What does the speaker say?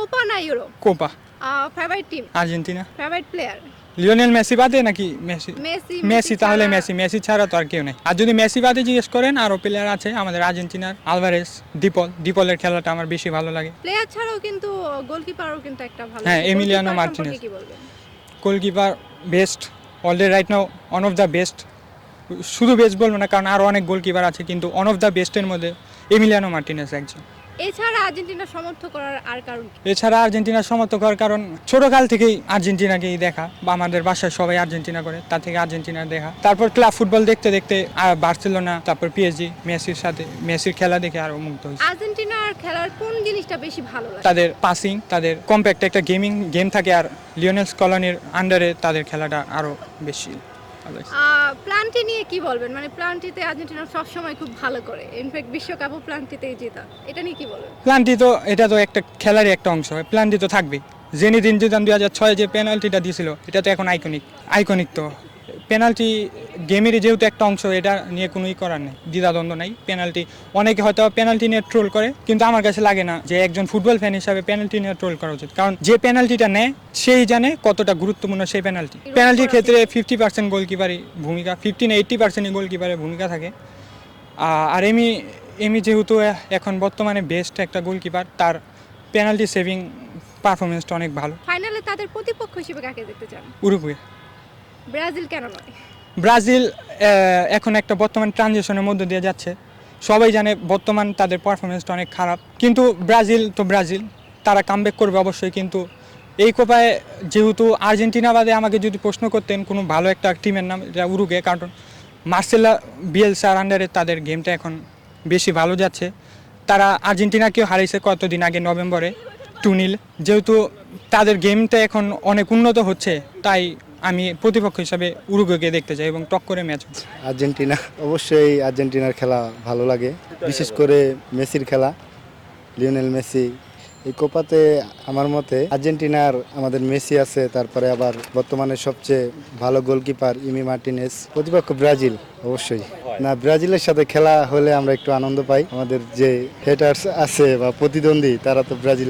Copa না Euro Copa favourite team Argentina favourite player Lionel Messi বাদে নাকি Messi Messi Messi তাহলে Messi Messi ছাড়া তো আর কেউ নেই। আর যদি মেসি বাদে জিজ্ঞেস করেন আরও প্লেয়ার আছে আমাদের আর্জেন্টিনার আলভারেস দীপল দীপলের খেলাটা আমার বেশি ভালো লাগে। প্লেয়ার ছাড়াও কিন্তু গোলকিপারও কিন্তু একটা ভালো হ্যাঁ, এমিলিয়ানো বলবেন? Goalkeeper best already right now one of the best শুধু বেস্ট বলব না কারণ আরও অনেক গোলকিপার আছে কিন্তু ওয়ান অফ দ্য বেস্টের মধ্যে এমিলিয়ানো মার্টিনেস একজন। এছাড়া আর্জেন্টিনা সমর্থ করার আর কারণ কি? এছাড়া আর্জেন্টিনার সমর্থক হওয়ার কারণ ছোটকাল থেকেই আর্জেন্টিনাকেই দেখা বা আমাদের বাসায় সবাই আর্জেন্টিনা করে তার থেকে আর্জেন্টিনার দেখা তারপর ক্লাব ফুটবল দেখতে দেখতে আর বার্সেলোনা তারপর পিএসজি মেসির সাথে মেসির খেলা দেখে আরও মুগ্ধ হয়েছি আর্জেন্টিনার খেলার কোন জিনিসটা বেশি ভালো লাগে তাদের পাসিং তাদের কম্প্যাক্ট একটা গেমিং গেম থাকে আর লিওনেলস কলোনির আন্ডারে তাদের খেলাটা আরও বেশি। প্লান্টি নিয়ে কি বলবেন? মানে প্লান্টিতে আর্জেন্টিনা সবসময় খুব ভালো করে। ইনফ্যাক্ট বিশ্বকাপও প্লান্টিতেই জেতা। এটা নিয়ে কি বলবেন? প্লান্টি তো এটা তো একটা খেলারই একটা অংশ। হয় প্লান্টি তো থাকবেই। জেনিদিন জিদান দুই হাজার ছয় যে পেনাল্টিটা দিয়েছিল এটা তো এখন আইকনিক আইকনিক তো। পেনাল্টি গেমেরই যেহেতু একটা অংশ এটা নিয়ে কোনোই করার নেই দ্বিধাদ্বন্দ্ব নাই। পেনাল্টি অনেকে হয়তো পেনাল্টি নিয়ে ট্রোল করে কিন্তু আমার কাছে লাগে না যে একজন ফুটবল ফ্যান হিসাবে পেনাল্টি নিয়ে ট্রোল করা উচিত। কারণ যে পেনাল্টিটা নেয় সেই জানে কতটা গুরুত্বপূর্ণ সেই পেনাল্টি। পেনাল্টির ক্ষেত্রে ফিফটি পার্সেন্ট গোলকিপারই ভূমিকা ফিফটি না এইট্টি পার্সেন্টই গোলকিপারের ভূমিকা থাকে। আর এমি এমি যেহেতু এখন বর্তমানে বেস্ট একটা গোলকিপার তার পেনাল্টি সেভিং পারফরমেন্সটা অনেক ভালো। ফাইনালে তাদের প্রতিপক্ষ হিসেবে কাকে দেখতে চান? উরুগুয়ে। ব্রাজিল কেন নয়? ব্রাজিল এখন একটা বর্তমান ট্রানজিশনের মধ্যে দিয়ে যাচ্ছে। সবাই জানে বর্তমান তাদের পারফরমেন্সটা অনেক খারাপ। কিন্তু ব্রাজিল তো ব্রাজিল, তারা কামব্যাক করবে অবশ্যই। কিন্তু এই কোপায় যেহেতু আর্জেন্টিনা বাদে আমাকে যদি প্রশ্ন করতেন কোনো ভালো একটা টিমের নাম, এটা উরুগে কারণ মার্সেলা বিএলসার আন্ডারে তাদের গেমটা এখন বেশি ভালো যাচ্ছে। তারা আর্জেন্টিনাকেও হারিয়েছে কতদিন আগে নভেম্বরে টুনিল যেহেতু তাদের গেমটা এখন অনেক উন্নত হচ্ছে, তাই আমি প্রতিপক্ষ হিসাবে উরুগুয়েকে দেখতে চাই এবং টক করে ম্যাচ আর্জেন্টিনা অবশ্যই আর্জেন্টিনার খেলা ভালো লাগে বিশেষ করে মেসির খেলা লিওনেল মেসি। এই কোপাতে আমার মতে আর্জেন্টিনার আমাদের মেসি আছে তারপরে আবার বর্তমানে সবচেয়ে ভালো গোলকিপার ইমি মার্টিনেস। প্রতিপক্ষ ব্রাজিল অবশ্যই। না ব্রাজিলের সাথে খেলা হলে আমরা একটু আনন্দ পাই। আমাদের যে হেটার্স আছে বা প্রতিদ্বন্দ্বী তারা তো ব্রাজিল